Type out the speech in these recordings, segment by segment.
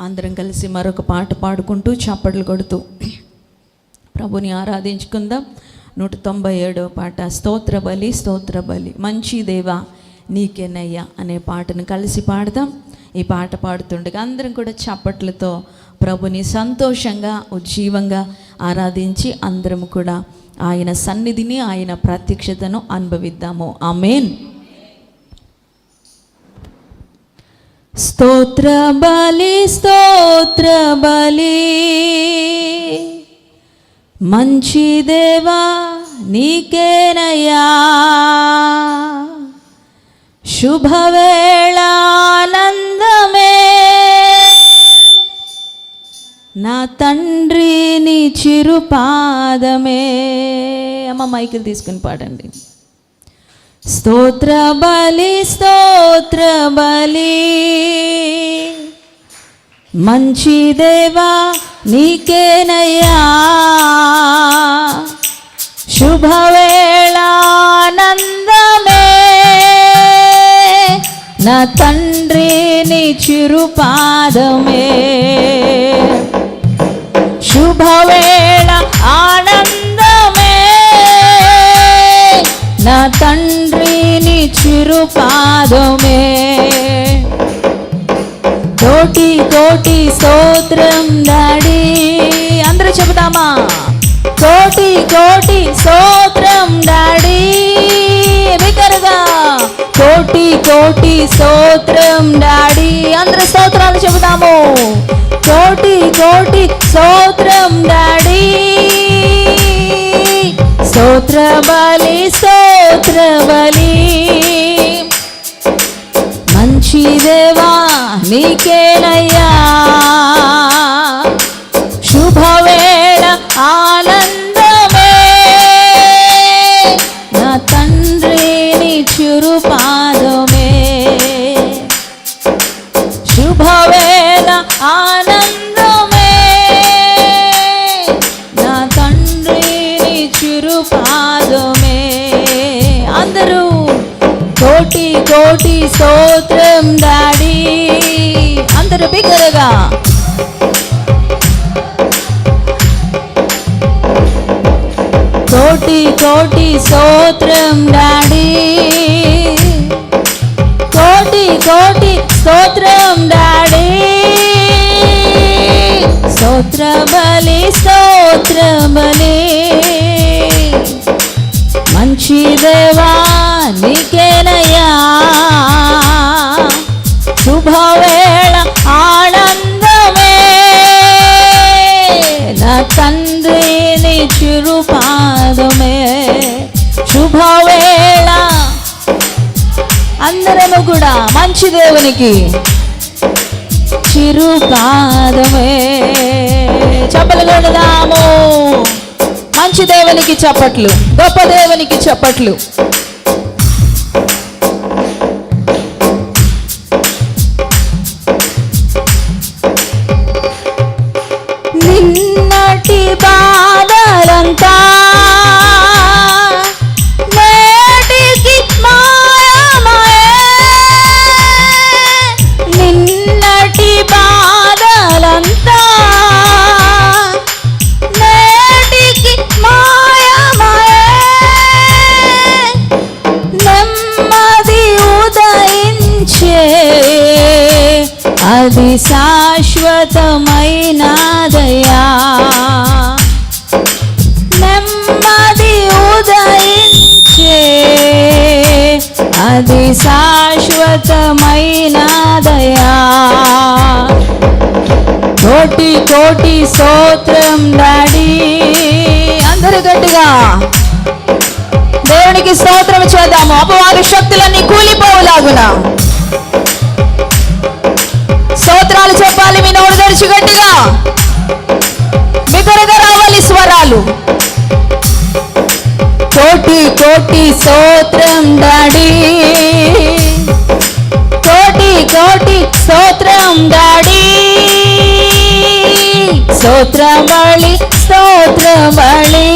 అందరం కలిసి మరొక పాట పాడుకుంటూ చప్పట్లు కొడుతూ ప్రభుని ఆరాధించుకుందాం. నూట తొంభై ఏడవ పాట స్తోత్ర బలి స్తోత్ర బలి మంచి దేవా నీకేనయ్యా అనే పాటను కలిసి పాడదాం. ఈ పాట పాడుతుండగా అందరం కూడా చప్పట్లతో ప్రభుని సంతోషంగా ఉజ్జీవంగా ఆరాధించి అందరం కూడా ఆయన సన్నిధిని ఆయన ప్రత్యక్షతను అనుభవిద్దాము. ఆమెన్. స్తోత్ర బలి స్తోత్ర బలి. మంచి దేవా నీకేనయ్యా. శుభవేళ ఆనందమే నా తండ్రి నీ చిరుపాదమే. అమ్మ మైకిల్ తీసుకుని పాడండి. స్తోత్ర బలి స్తోత్ర బలి. మంచి దేవా నీకేనయ్యా. శుభవేళానందమే. నా తండ్రి నీ చిరుపాదమే. శుభ తిరుపాదమే చిరుపాదమే కోటి కోటి స్తోత్రం డాడీ అందరూ చెబుతామా కోటి కోటి స్తోత్రం డాడీ బిగ్గరగా కోటి కోటి స్తోత్రం డాడీ అందరు స్తోత్రాలు చెబుతాము కోటి కోటి స్తోత్రం డాడీ స్తోత్ర బలి స్తో నీకేనయ్యా? శుభవేళ ఆనందమే. నా తండ్రిని చురుపాదమే. శుభవేళ ఆనందమే. నా తండ్రిని చురుపాదమే. అందరూ కోటి కోటి స్తోత్రం బిగ్గరగా కోటి కోటి స్తోత్రం డాడీ. కోటి కోటి స్తోత్రం డాడీ. స్తోత్ర బలి స్తోత్ర బలి మంచి దేవా నీకేనయ్యా మంచి దేవునికి చిరుపాదమే. చెప్పలు కొడదాము. మంచి దేవునికి చప్పట్లు గొప్ప దేవునికి చప్పట్లు. నిన్నటి శాశ్వతమైనదయా నెమ్మది ఉదయించే అది శాశ్వతమైనదయా కోటి కోటి స్తోత్రం డాడీ అందరు గట్టిగా దేవునికి స్తోత్రం చేద్దాము. అపవాది శక్తులన్నీ కూలిపోవులాగునా. స్తోత్రాలు చెప్పాలి మీ నోరు తెరిచి గట్టిగా. బిగ్గరగా రావాలి స్వరాలు. కోటి కోటి స్తోత్రం డాడీ కోటి కోటి స్తోత్రం డాడీ స్తోత్రమళి స్తోత్రమళి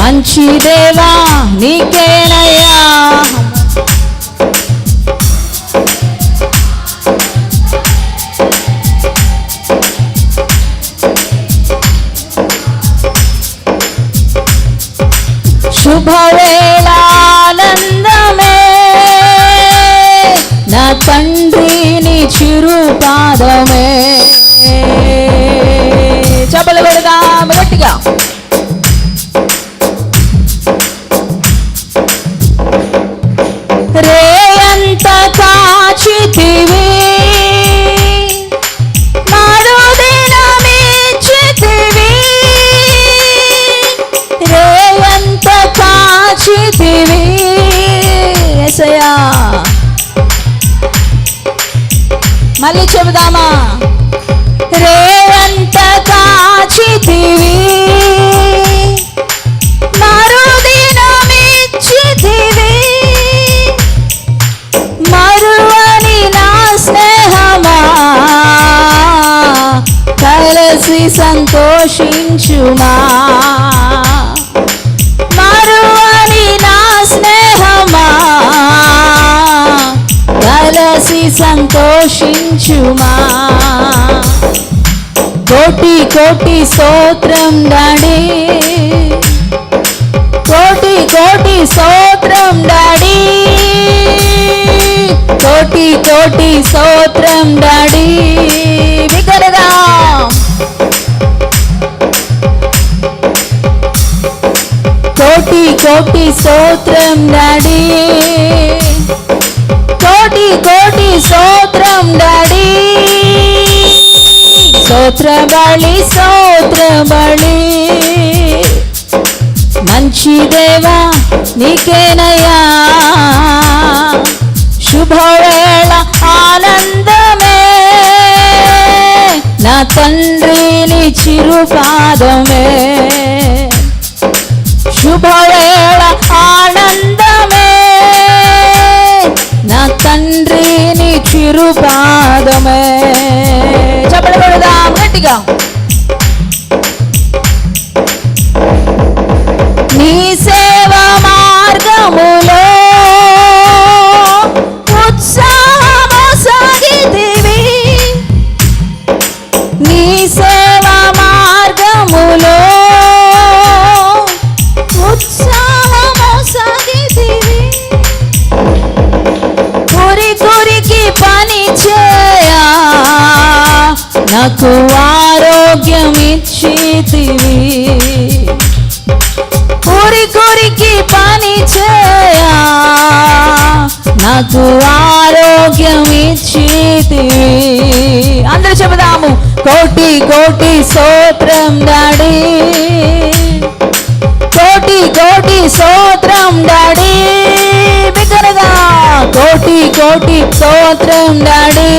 మంచి దేవా నీకేనయ్యా. శుభవేళానందమే. నా తండ్రిని చిరుపాదమే. చెప్పలు కొడదాం గట్టిగా మళ్ళీ చెబుదామా? రేయంత కాచితివి మరుదినమిచ్చితివి మరువని నా స్నేహమా? కలిసి సంతోషించుమా? సంతోషించుమా? కోటి కోటి స్తోత్రం డాడీ. కోటి కోటి స్తోత్రం డాడీ. కోటి కోటి స్తోత్రం డాడీ. బిగ్గరగా కోటి కోటి స్తోత్రం డాడీ. కోటి కోటి స్తోత్రం డాడీ స్తోత్ర బలి మంచి దేవా నీకేనయ్యా. శుభవేళ ఆనందమే. నా తండ్రిని చిరుపాదమే. శుభవే తిరుపాదమే. చిరుపాదమే గట్టిగా. నీ సేవ మార్గము మాకు ఆరోగ్యం ఇచ్చితివి. కురి కురికి పని చేయా నాకు ఆరోగ్యం ఇచ్చితివి. అందరూ చెబుదాము కోటి కోటి స్తోత్రం డాడీ. కోటి కోటి స్తోత్రం డాడీ బిగ్గరగా కోటి కోటి స్తోత్రం డాడీ.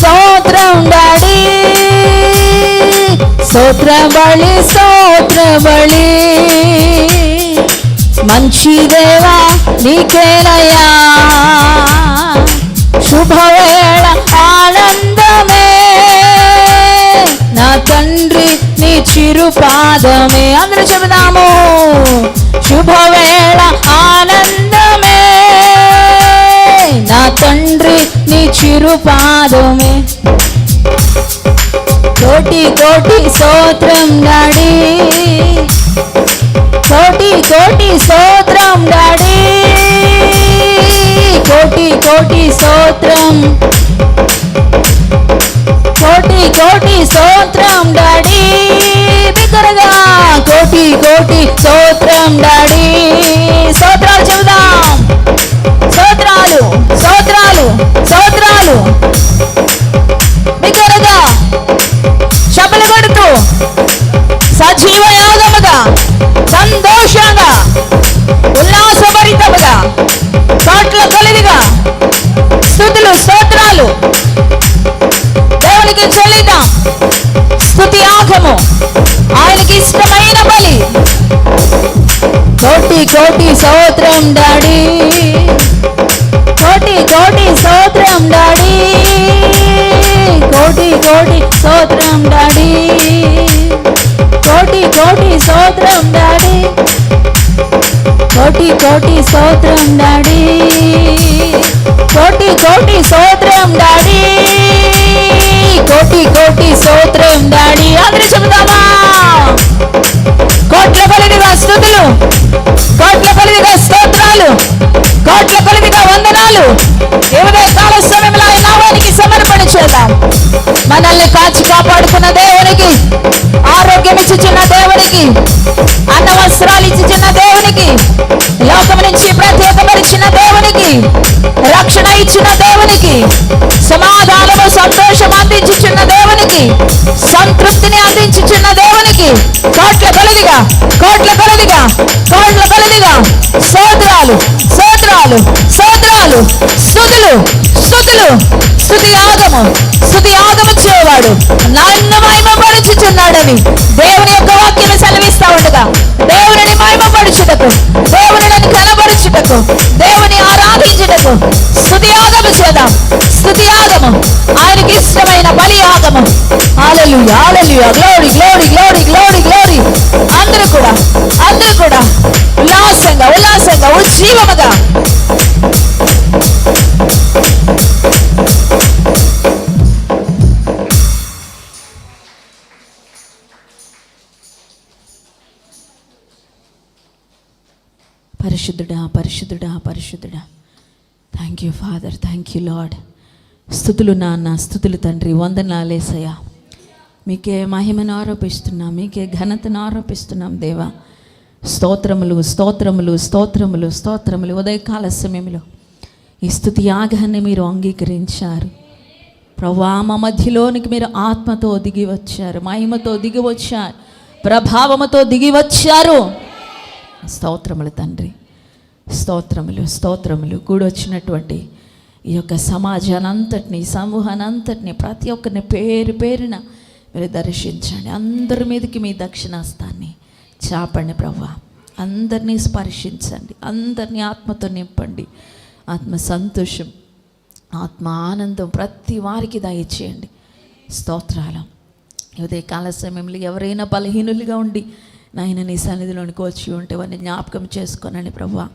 సోత్రం డాడీ స్తోత్ర బలి స్తోత్ర బలి మంచి దేవా నీకేనయ్యా శుభవేళ ఆనందమే. నా తండ్రి నీ చిరు పాదమే అందరూ చెబుదాము. నీ కోటి కోటి స్తోత్రం డాడీ కోటి కోటి స్తోత్రం డాడీ కోటి కోటి స్తోత్రం కోటి కోటి స్తోత్రం డాడీ బిగ్గరగా కోటి కోటి స్తోత్రం స్తోత్రం డాడీ కోటి కోటి స్తోత్రం డాడీ కోటి కోటి స్తోత్రం డాడీ కోటి కోటి స్తోత్రం డాడీ కోటి కోటి స్తోత్రం డాడీ కోటి కోటి స్తోత్రం డాడీ కోటి కోటి స్తోత్రం అందించిన దేవునికి సమాధానము సంతోషం అందించుచున్న దేవునికి సంతృప్తిని అందించుచున్న దేవునికి కోట్ల కొలదిగా కోట్ల కొలదిగా కోట్ల కొలదిగా సోదరాలు సోదరాలు సోదరాలు స్థుతులు స్థుతులు స్థుతి యాగము స్థుతి యాగము చేయవాడు నన్ను మహిమపరుచుచున్నాడని దేవుని యొక్క వాక్యం సెలవిస్తా ఉండగా దేవుని కనబడుచుటకు దేవుని కనబడుచుటకు దేవుని ఆరాధించుటకు స్థుతియాగము చేద్దాం. స్థుతియాగము ఆయనకి ఇష్టమైన బలి యాగము ఆలలు ఆలలు glory glory glory glory glory అందరూ కూడా అందరూ కూడా ఉల్లాసంగా ఉల్లాసంగా ఉజ్జీవముగా thank you father thank you Lord స్థుతులు నాన్న స్థుతులు తండ్రి. వందనాలేసయ్యా మీకే మహిమను ఆరోపిస్తున్నాం మీకే ఘనతను ఆరోపిస్తున్నాం దేవా. స్తోత్రములు స్తోత్రములు స్తోత్రములు స్తోత్రములు. ఉదయకాల సమయంలో ఈ స్థుతి యాగాన్ని మీరు అంగీకరించారు. ప్రభా మా మధ్యలోనికి మీరు ఆత్మతో దిగి వచ్చారు మహిమతో దిగి వచ్చారు ప్రభావముతో దిగి వచ్చారు. స్తోత్రములు తండ్రి. స్తోత్రములు స్తోత్రములు. కూడొచ్చినటువంటి ఈ యొక్క సమాజాన్ని అంతటిని సమూహాన్ని అంతటిని ప్రతి ఒక్కరిని పేరు పేరున మీరు దర్శించండి. అందరి మీదకి మీ దక్షిణాస్తాన్ని చాపండి ప్రభా. అందరినీ స్పర్శించండి. అందరినీ ఆత్మతో నింపండి. ఆత్మ సంతోషం ఆత్మ ఆనందం ప్రతి వారికి దయచేయండి. స్తోత్రాలు. ఉదయ కాల సమయంలో ఎవరైనా బలహీనులుగా ఉండి నాయన నీ సన్నిధిలోనికి వచ్చి ఉంటే వారిని జ్ఞాపకం చేసుకోనండి ప్రభా.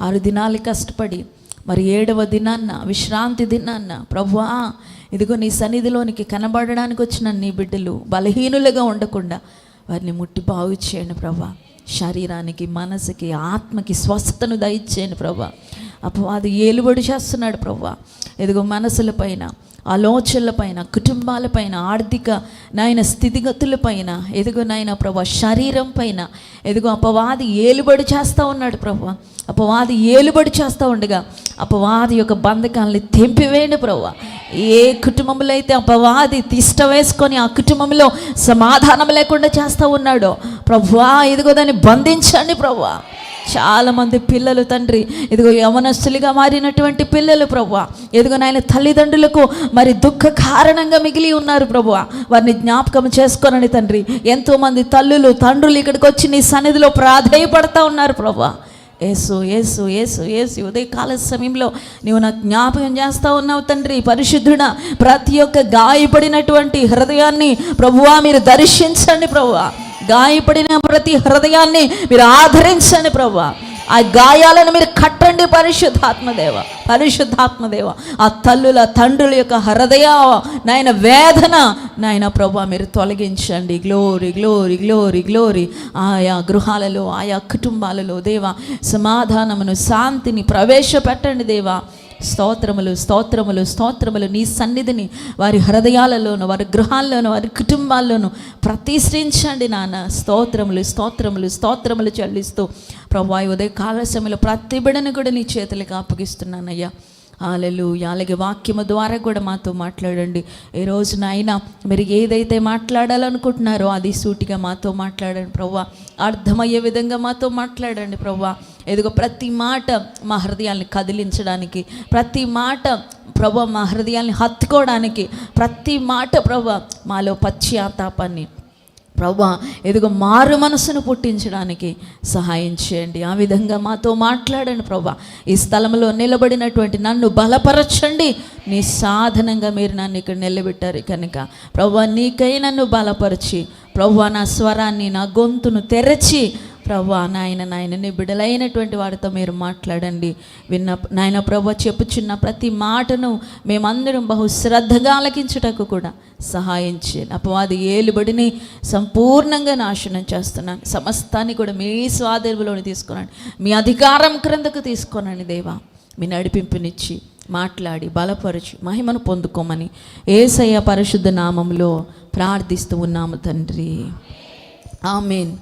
ఆరు దినాలు కష్టపడి మరి ఏడవ దినాన్న విశ్రాంతి దినాన్న ప్రభువా ఇదిగో నీ సన్నిధిలోనికి కనబడడానికి వచ్చిన నీ బిడ్డలు బలహీనులుగా ఉండకుండా వారిని ముట్టి బాగు చేయండి ప్రభా. శరీరానికి మనసుకి ఆత్మకి స్వస్థతను దయచేయండి ప్రభా. అపవాది ఏలుబడి చేస్తున్నాడు ప్రభా. ఇదిగో మనసుల పైన ఆలోచనల పైన కుటుంబాల పైన ఆర్థిక నాయన స్థితిగతుల పైన ఎదుగు నాయన ప్రభా శరీరం పైన ఎదుగు అపవాది ఏలుబడి చేస్తూ ఉన్నాడు ప్రభా. అపవాది ఏలుబడి చేస్తూ ఉండగా అపవాది యొక్క బంధకాలని తెంపివేయండి ప్రభా ఏ కుటుంబంలో అయితే అపవాది తిష్ట వేసుకొని ఆ కుటుంబంలో సమాధానం లేకుండా చేస్తూ ఉన్నాడో ప్రభువా ఇదిగో దాన్ని బంధించండి ప్రభా చాలామంది పిల్లలు తండ్రి ఇదిగో యవనస్తులుగా మారినటువంటి పిల్లలు ప్రభు ఎదుగు నాయన తల్లిదండ్రులకు మరి దుఃఖ కారణంగా మిగిలి ఉన్నారు ప్రభు వారిని జ్ఞాపకం చేసుకోనని తండ్రి. ఎంతోమంది తల్లులు తండ్రులు ఇక్కడికి వచ్చి నీ సన్నిధిలో ప్రాధేయపడతా ఉన్నారు ప్రభు ఏసు ఏసు ఏసు ఏసు ఉదయ కాల సమయంలో నీవు నాకు జ్ఞాపకం చేస్తూ ఉన్నావు తండ్రి. పరిశుద్ధుడ ప్రతి ఒక్క గాయపడినటువంటి హృదయాన్ని ప్రభువా మీరు దర్శించండి ప్రభువా. గాయపడిన ప్రతి హృదయాన్ని మీరు ఆదరించండి ప్రభువా. ఆ గాయాలను మీరు కట్టండి పరిశుద్ధాత్మదేవ పరిశుద్ధాత్మదేవ ఆ తల్లుల తండ్రుల యొక్క హృదయ నాయన వేదన నాయన ప్రభా మీరు తొలగించండి. Glory glory glory glory. ఆయా గృహాలలో ఆయా కుటుంబాలలో దేవా సమాధానమును శాంతిని ప్రవేశపెట్టండి దేవా. స్తోత్రములు స్తోత్రములు స్తోత్రములు నీ సన్నిధిని వారి హృదయాలలోను వారి గృహాల్లోను వారి కుటుంబాల్లోనూ ప్రతిష్ఠించండి నాన్న. స్తోత్రములు స్తోత్రములు స్తోత్రములు చెల్లిస్తూ ప్రభా ఉదయ కాల సమయంలో ప్రతి బిడను కూడా నీ చేతులకు అప్పగిస్తున్నానయ్యా. ఆలలు అలాగే వాక్యము ద్వారా కూడా మాతో మాట్లాడండి. ఈ రోజున అయినా మీరు ఏదైతే మాట్లాడాలనుకుంటున్నారో అది సూటిగా మాతో మాట్లాడండి ప్రవ్వా. అర్థమయ్యే విధంగా మాతో మాట్లాడండి ప్రవ్వా. ఎదుగో ప్రతి మాట మా హృదయాన్ని కదిలించడానికి ప్రతి మాట ప్రభు మా హృదయాన్ని హత్తుకోవడానికి ప్రతి మాట ప్రభు మాలో పశ్చాత్తాపాన్ని ప్రభా ఎదుగు మారు మనసును పుట్టించడానికి సహాయం చేయండి. ఆ విధంగా మాతో మాట్లాడండి ప్రభా. ఈ స్థలంలో నిలబడినటువంటి నన్ను బలపరచండి. నీ సాధనంగా మీరు నన్ను ఇక్కడ నిలబెట్టారు కనుక. ప్రభా నీకై నన్ను బలపరిచి ప్రభా నా స్వరాన్ని నా గొంతును తెరచి ప్రభా నాయన నాయన నీ బిడలైనటువంటి వాడితో మీరు మాట్లాడండి. విన్న నాయన ప్రభు చెప్పుచున్న ప్రతి మాటను మేమందరం బహు శ్రద్ధగా ఆలకించుటకు కూడా సహాయం చేయండి. అపవాది ఏలుబడిని సంపూర్ణంగా నాశనం చేస్తున్నాను సమస్తాన్ని కూడా మీ స్వాధీనంలోని తీసుకున్నాను మీ అధికారం క్రిందకు తీసుకోనండి దేవా. మీ నడిపింపునిచ్చి మాట్లాడి బలపరచి మహిమను పొందుకోమని ఏసయ్య పరిశుద్ధ నామంలో ప్రార్థిస్తూ ఉన్నాము తండ్రి. ఆమెన్.